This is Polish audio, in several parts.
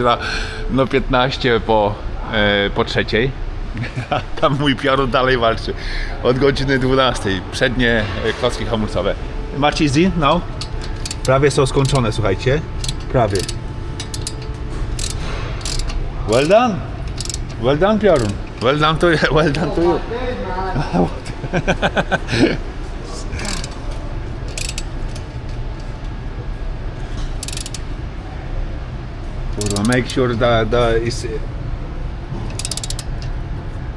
na no 15 po, e, po trzeciej. A Tam mój piorun dalej walczy. Od godziny 12. Przednie e, klocki hamulcowe. Macie easy now? Prawie są skończone, słuchajcie. Prawie. Well done. Well done, piorun. Well done to you. Well done to you. Kurwa, make sure that the is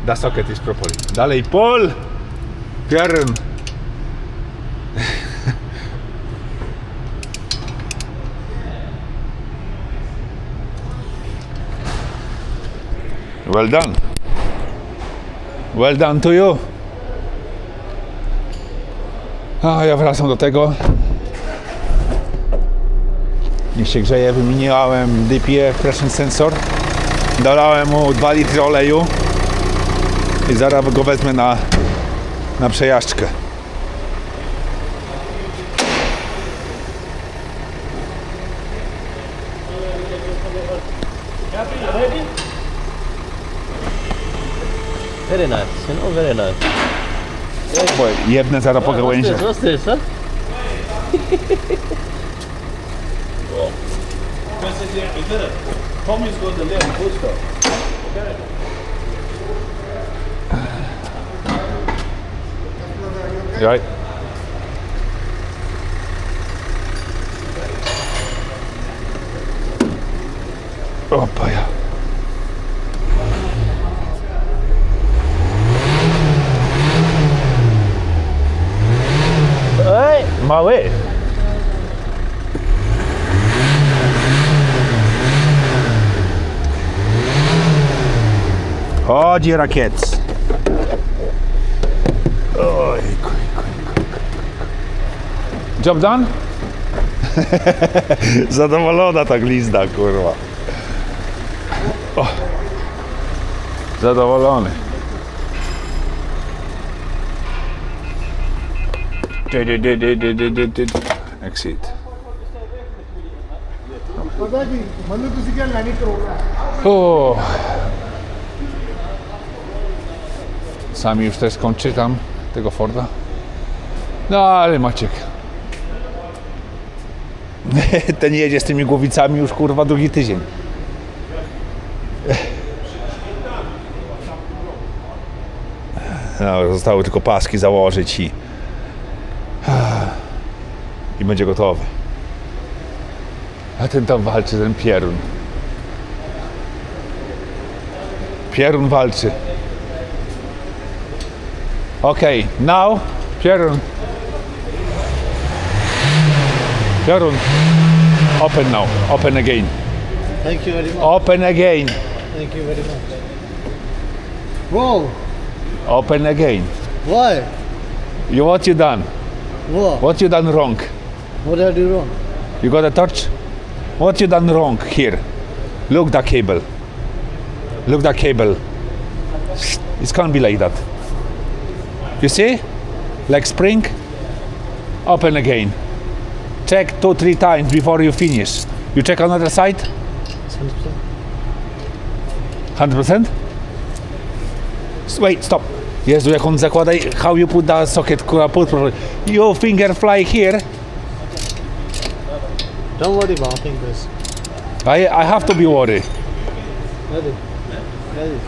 the socket is properly. Dalej, Paul! Piorun. Well done. Well done to you. A ja wracam do tego. Niech się grzeje, wymieniłem DPF Pressure Sensor. Dolałem mu 2 litry oleju i zaraz go wezmę na, na przejażdżkę. Very nice, you know, very nice. Bo Jebnę zaraz po What's gałęziach. this? What's this, huh? Tommy's got the little booster. Right. Opa ja. Ej, mały. Chodzi rakiec. Oj, kuj, kuj, kuj. Job done? Zadowolona ta glizda, kurwa. O. Zadowolony. Exit. ਪਤਾ Sami już też skończy tam tego Forda. No ale Maciek. Ten jedzie z tymi głowicami już kurwa drugi tydzień. No, zostały tylko paski założyć i i będzie gotowy. A ten tam walczy, ten pierun. Pierun walczy. Okay, now Pierun. Pierun. Open now. Open again. Thank you very much. Open again. Thank you very much. Whoa, Open again. why? You what you done? What? What you done wrong? What did I do wrong? You got a touch? What you done wrong here? Look that cable. Look that cable. It can't be like that. You see? Like spring, open again. Check two, three times before you finish. You check another side? 100%? Wait, stop. Yes, jak on zakładaj, how you put that socket, uh, put, your finger fly here. Don't worry about fingers. I, I have to be worried. Ready. Ready.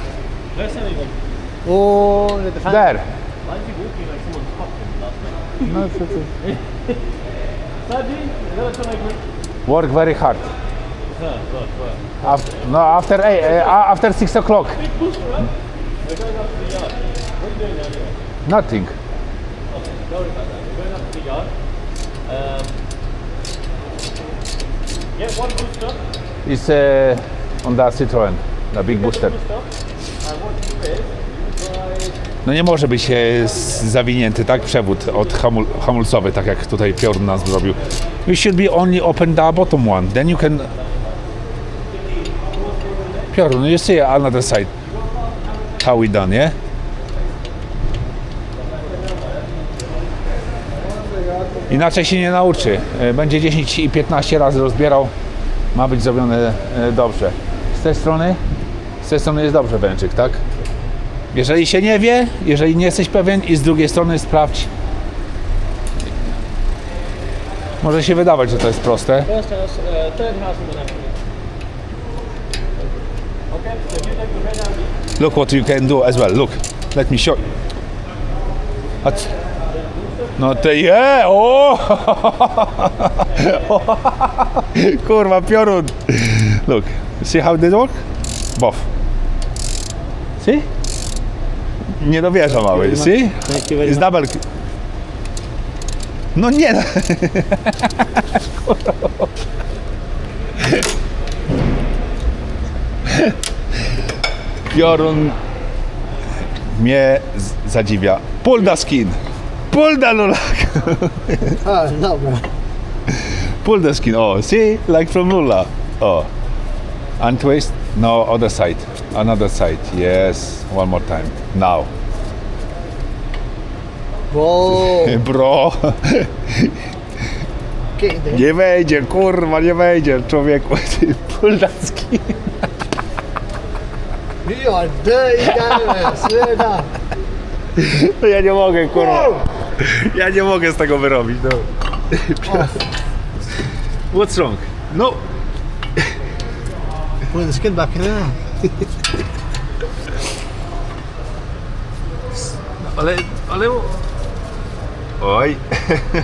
O, oh, There. 45개가 있으면 똑같습니다. No, it's, it's, it's Study, work very hard. After, no, after eight, uh, after six o'clock, nothing. Okay, don't one booster. It's uh, on the Citroen, the big booster. Booster. No nie może być e, zawinięty, tak? Przewód od hamul, hamulcowy, tak jak tutaj Piorun nas zrobił. You should be only open the bottom one, then you can... Piorun, you see another side. How we done, yeah? Inaczej się nie nauczy. E, Będzie 10 i 15 razy rozbierał ma być zrobione e, dobrze. Z tej strony, z tej strony jest dobrze wężyk, tak? Jeżeli się nie wie, jeżeli nie jesteś pewien i z drugiej strony sprawdź. Może się wydawać, że to jest proste. Hand, Look what you can do as well. Look, let me show you. No to je! O! Kurwa, piorun. Look, see how they work? Both. See? Nie dowierza mały. See? Thank you very It's double. No nie. no. Piorun mnie z- zadziwia. Pull the skin. Pull the lulak. Bro. Pull the skin. Oh, see? Like from lula. Oh. And twist. No, other side. Another side. Yes. One more time. Now. Bro. Bro. There. Nie wejdzie, kurwa, nie wejdzie, człowieku. Pull the skin. You are dirty guy, man. Swear down. No ja nie mogę, kurwa. Ja nie mogę z tego wyrobić, no. What's wrong? No. Put the skin back in there. Ale, ale... Oj.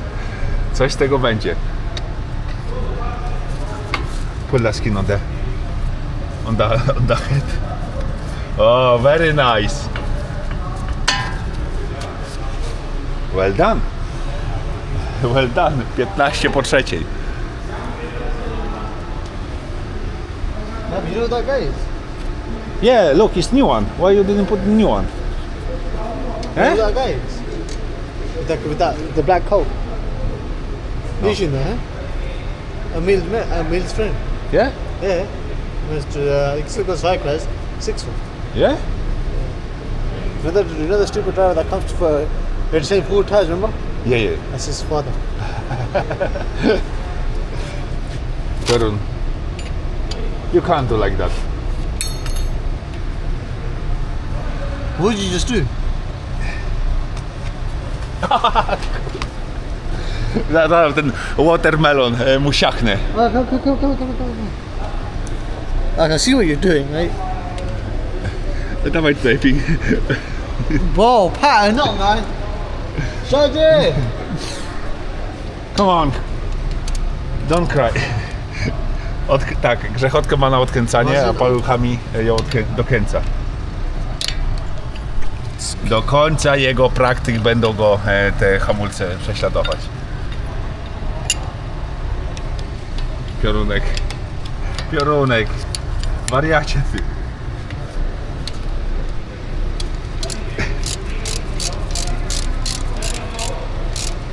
Coś z tego będzie. Pull the skin on the... On the head. Oh, very nice. Well done. Well done. 15 po trzeciej. Man, you know Yeah, look, it's new one. Why you didn't put the new one? You know Eh? that guy? With that, with that, the black coat. Vision there, huh? Emil's, ma- Emil's friend. Yeah? Yeah. Mr. Uh, still goes. Six one. Yeah? Another, know, the, you know the stupid driver that comes for the same four tires, remember? Yeah, yeah. That's his father. Torun. You can't do like that. What did you just do? Ten watermelon e, mu siachnie. Oh, come, come, come, come, come, come. I can see what you're doing, right? Dawaj tutaj ping. Bro, pattern up, man. Shaggy! Come on. Don't cry. Odk- tak, grzechotka ma na odkręcanie, a paluchami ją odkrę- dokręca. Do końca jego praktyk będą go e, te hamulce prześladować. Piorunek. Piorunek. Wariacie ty.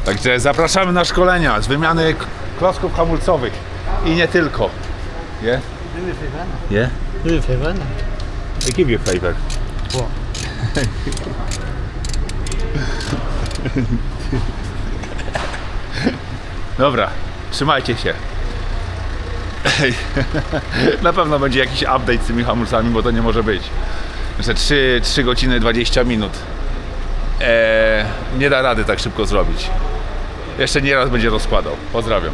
Także zapraszamy na szkolenia z wymiany klocków hamulcowych i nie tylko. Yeah? Do me a favor. Yeah? Do me a favor. I give you a favor. Dobra, trzymajcie się. Na pewno będzie jakiś update z tymi hamulcami, bo to nie może być. Że 3, 3 godziny 20 minut. Eee, nie da rady tak szybko zrobić. Jeszcze nie raz będzie rozkładał. Pozdrawiam.